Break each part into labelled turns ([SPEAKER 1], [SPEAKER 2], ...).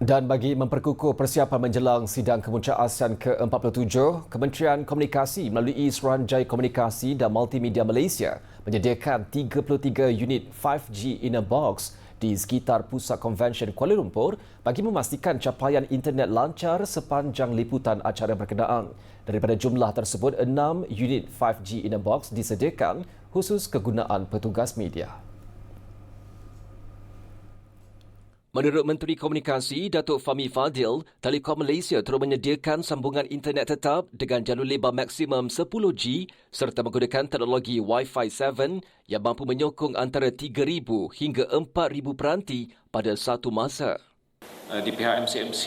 [SPEAKER 1] Dan bagi memperkukuh persiapan menjelang sidang kemuncak ASEAN ke-47, Kementerian Komunikasi melalui Suruhanjaya Komunikasi dan Multimedia Malaysia menyediakan 33 unit 5G in a box di sekitar pusat konvensyen Kuala Lumpur bagi memastikan capaian internet lancar sepanjang liputan acara berkenaan. Daripada jumlah tersebut, 6 unit 5G in a box disediakan khusus kegunaan petugas media. Menurut Menteri Komunikasi Datuk Fahmi Fadil, Telekom Malaysia terus menyediakan sambungan internet tetap dengan jalur lebar maksimum 10G serta menggunakan teknologi Wi-Fi 7 yang mampu menyokong antara 3,000 hingga 4,000 peranti pada satu masa.
[SPEAKER 2] Eh, di pihak MCMC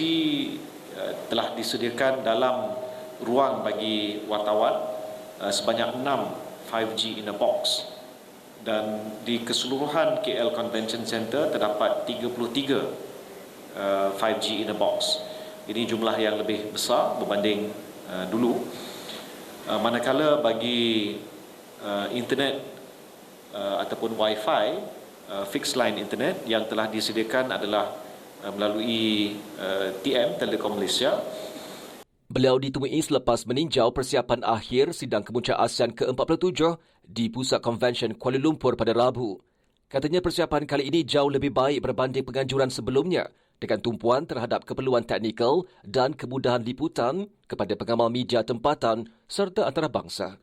[SPEAKER 2] eh, telah disediakan dalam ruang bagi wartawan eh, sebanyak 6 5G in a box dan di keseluruhan KL Convention Center terdapat 33 uh, 5G in a box. Ini jumlah yang lebih besar berbanding uh, dulu. Uh, manakala bagi uh, internet uh, ataupun Wi-Fi, uh, fixed line internet yang telah disediakan adalah uh, melalui uh, TM Telekom Malaysia.
[SPEAKER 1] Beliau ditemui selepas meninjau persiapan akhir sidang kemuncak ASEAN ke-47 di Pusat Konvensyen Kuala Lumpur pada Rabu. Katanya persiapan kali ini jauh lebih baik berbanding penganjuran sebelumnya dengan tumpuan terhadap keperluan teknikal dan kemudahan liputan kepada pengamal media tempatan serta antarabangsa.